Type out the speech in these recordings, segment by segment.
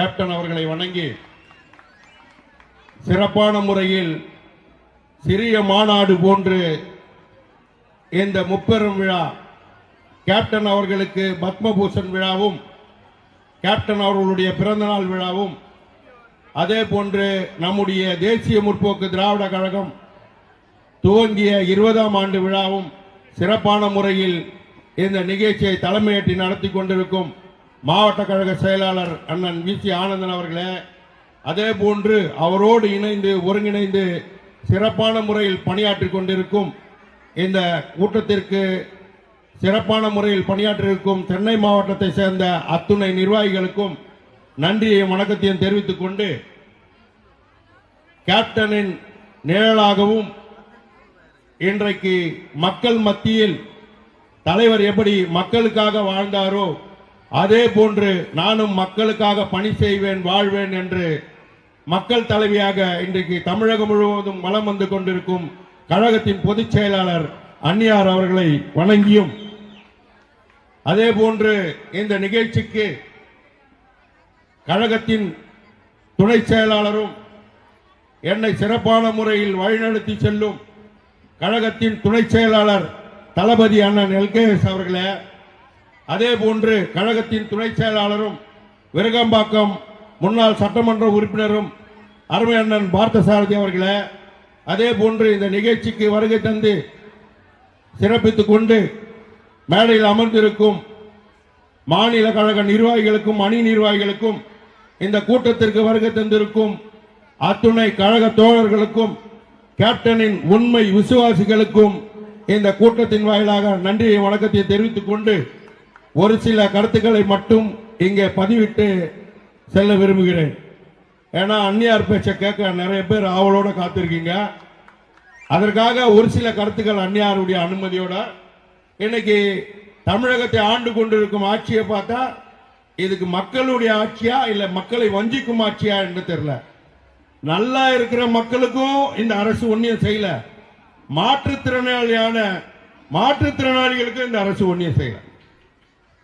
Captain அவர்களை வணங்கி சிறப்பான முறையில் சிறிய மாநாடு போன்று இந்த முப்பெரும் விழா கேப்டன் அவர்களுக்கு பத்மபூஷன் விழாவும் கேப்டன் அவர்களுடைய பிறந்தநாள் விழாவும் அதே போன்று நம்முடைய தேசிய முற்போக்கு திராவிட கழகம் துவங்கிய இருபதாம் ஆண்டு விழாவும் சிறப்பான முறையில் இந்த நிகழ்ச்சியை தலைமையேற்றி நடத்தி கொண்டிருக்கும் மாவட்ட கழக செயலாளர் அண்ணன் வி சி ஆனந்தன் அவர்களே அதே போன்று அவரோடு இணைந்து ஒருங்கிணைந்து சிறப்பான முறையில் பணியாற்றிக் கொண்டிருக்கும் இந்த கூட்டத்திற்கு சிறப்பான முறையில் பணியாற்றியிருக்கும் சென்னை மாவட்டத்தை சேர்ந்த அத்துணை நிர்வாகிகளுக்கும் நன்றியையும் வணக்கத்தையும் தெரிவித்துக் கொண்டு கேப்டனின் நிழலாகவும் இன்றைக்கு மக்கள் மத்தியில் தலைவர் எப்படி மக்களுக்காக வாழ்ந்தாரோ அதே போன்று நானும் மக்களுக்காக பணி செய்வேன் வாழ்வேன் என்று மக்கள் தலைவியாக இன்றைக்கு தமிழகம் முழுவதும் வலம் வந்து கொண்டிருக்கும் கழகத்தின் பொதுச் செயலாளர் அன்னியார் அவர்களை வணங்கியும். அதே போன்று இந்த நிகழ்ச்சிக்கு கழகத்தின் துணை செயலாளரும் என்னை சிறப்பான முறையில் வழிநடத்தி செல்லும் கழகத்தின் துணை செயலாளர் தளபதி அண்ணன் எல்கேஎஸ் அவர்களே அதே போன்று கழகத்தின் துணை செயலாளரும் விருகம்பாக்கம் முன்னாள் சட்டமன்ற உறுப்பினரும் அருமை அண்ணன் பார்த்தசாரதி அவர்களே அதே போன்று இந்த நிகழ்ச்சிக்கு வருகை தந்து சிறப்பித்துக் கொண்டு மேடையில் அமர்ந்திருக்கும் மாநில கழக நிர்வாகிகளுக்கும் அணி நிர்வாகிகளுக்கும் இந்த கூட்டத்திற்கு வருகை தந்திருக்கும் அத்துணை கழக தோழர்களுக்கும் கேப்டனின் உண்மை விசுவாசிகளுக்கும் இந்த கூட்டத்தின் வாயிலாக நன்றியை வணக்கத்தை தெரிவித்துக் கொண்டு ஒரு சில கருத்துக்களை மட்டும் இங்கே பதிவிட்டு செல்ல விரும்புகிறேன். ஏன்னா அந்நியார் பேச்சை கேட்க நிறைய பேர் ஆவலோட காத்திருக்கீங்க. அதற்காக ஒரு சில கருத்துக்கள் அந்நியாருடைய அனுமதியோட. இன்னைக்கு தமிழகத்தை ஆண்டு கொண்டிருக்கும் ஆட்சியை பார்த்தா இதுக்கு மக்களுடைய ஆட்சியா இல்ல மக்களை வஞ்சிக்கும் ஆட்சியா என்று தெரியல. நல்லா இருக்கிற மக்களுக்கும் இந்த அரசு ஒன்றியம் செய்யல. மாற்றுத்திறனாளியான மாற்றுத்திறனாளிகளுக்கும் இந்த அரசு ஒன்றியம் செய்யல.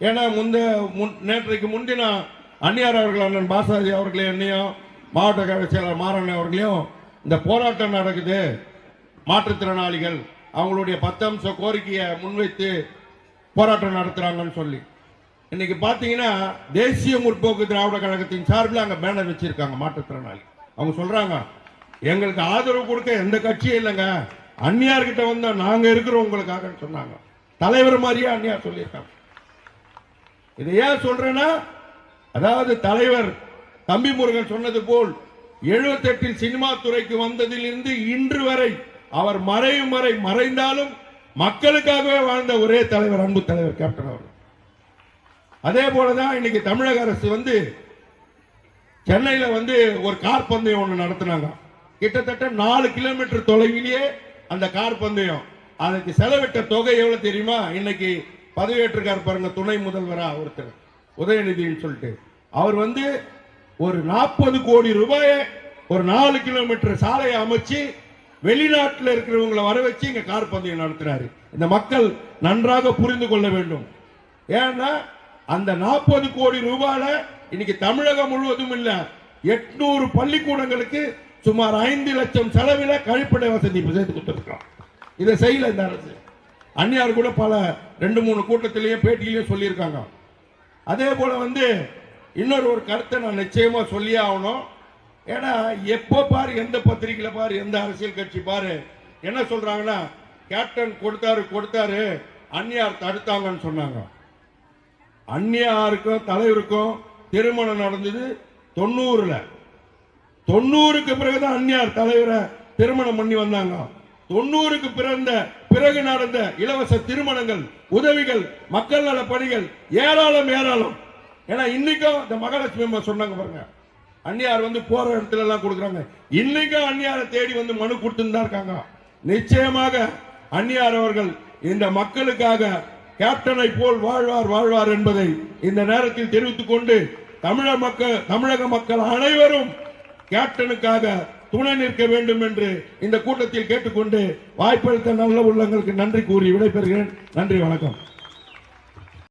ஏன்னா முந்த முன்- நேற்றைக்கு முன்தின அந்நியார் அவர்கள் அண்ணன் பாசாஜி அவர்களையும் என்னையும் மாவட்ட கழக செயலர் மாறன் அவர்களையும் இந்த போராட்டம் நடக்குது. மாற்றுத்திறனாளிகள் அவங்களுடைய பத்தம்ச கோரிக்கையை முன்வைத்து போராட்டம் நடத்துகிறாங்கன்னு சொல்லி. இன்னைக்கு பார்த்தீங்கன்னா தேசிய முற்போக்கு திராவிட கழகத்தின் சார்பில் அங்கே பேனர் வச்சிருக்காங்க மாற்றுத்திறனாளி. அவங்க சொல்றாங்க எங்களுக்கு ஆதரவு கொடுக்க எந்த கட்சியும் இல்லைங்க. அந்நியார்கிட்ட வந்தால் நாங்கள் இருக்கிறோம் உங்களுக்காக சொன்னாங்க. தலைவர் மாதிரியே அந்நியார் சொல்லியிருக்காங்க. இதை ஏன் சொல்றேன்னா அதாவது தலைவர் தம்பி முருகன் சொன்னது போல் 78 சினிமா துறைக்கு வந்ததிலிருந்து இன்று வரை அவர் மறையும் வரை மறைந்தாலும் மக்களுக்காகவே வாழ்ந்த ஒரே தலைவர் அன்பு தலைவர் கேப்டன் அவர் அதே போலதான் இன்னைக்கு தமிழக அரசு வந்து சென்னையில வந்து ஒரு கார் பந்தயம் ஒன்று நடத்தினாங்க. கிட்டத்தட்ட நாலு கிலோமீட்டர் தொலைவிலேயே அந்த கார் பந்தயம். அதுக்கு செலவிட்ட தொகை எவ்வளவு தெரியுமா? இன்னைக்கு பதவியேற்றிருக்கார் பாருங்க துணை முதல்வரா ஒருத்தர். உதயநிதின்னு சொல்லிட்டு. அவர் வந்து ஒரு நாற்பது கோடி ரூபாயை ஒரு நாலு கிலோமீட்டர் சாலையை அமைச்சு வெளிநாட்டில் இருக்கிறவங்களை வர வச்சு இங்க கார் பந்தயம் நடத்துறாரு. இந்த மக்கள் நன்றாக புரிந்து கொள்ள வேண்டும். ஏன்னா அந்த நாற்பது கோடி ரூபாயில இன்னைக்கு தமிழகம் முழுவதும் இல்ல எட்நூறு பள்ளிக்கூடங்களுக்கு சுமார் ஐந்து லட்சம் செலவில கழிப்பிட வசதி செய்து கொடுத்திருக்கிறோம். இதை செய்யல இந்த அரசு. அன்னியார் கூட பல ரெண்டு மூணு கூட்டத்திலேயே பேட்டியிலையும் சொல்லியிருக்காங்க. அதே போல வந்து இன்னொரு ஒரு கருத்தை நான் நிச்சயமா சொல்லியே ஆகணும். ஏன்னா எப்போ பாரு எந்த பத்திரிகையில பாரு எந்த அரசியல் கட்சி பாரு என்ன சொல்றாங்கன்னா கேப்டன் கொடுத்தாரு கொடுத்தாரு அந்நியார் தடுத்தாங்கன்னு சொன்னாங்க. அந்நியாருக்கும் தலைவருக்கும் திருமணம் நடந்தது தொண்ணூறுல. தொண்ணூறுக்கு பிறகுதான் அந்நியார் தலைவரை திருமணம் பண்ணி வந்தாங்க. தொண்ணூறுக்கு பிறந்த பிறகு நடந்த இலவச திருமணங்கள் உதவிகள் மக்கள் நல பணிகள் ஏராளம் ஏராளம். ஏன்னா இன்னைக்கும் இந்த மகாலட்சுமி அம்மா சொன்னாங்க பாருங்க. அந்நியார் வந்து போற இடத்துல எல்லாம் கொடுக்குறாங்க. இன்னைக்கும் அந்நியாரை தேடி வந்து மனு கொடுத்துன்னு தான் இருக்காங்க. நிச்சயமாக அந்நியார் அவர்கள் இந்த மக்களுக்காக கேப்டனை போல் வாழ்வார் வாழ்வார் என்பதை இந்த நேரத்தில் தெரிவித்துக் கொண்டு தமிழக மக்கள் தமிழக மக்கள் அனைவரும் கேப்டனுக்காக துணை நிற்க வேண்டும் என்று இந்த கூட்டத்தில் கேட்டுக்கொண்டு வாய்ப்பளித்த நல்ல உள்ளங்களுக்கு நன்றி கூறி விடைபெறுகிறேன். நன்றி வணக்கம்.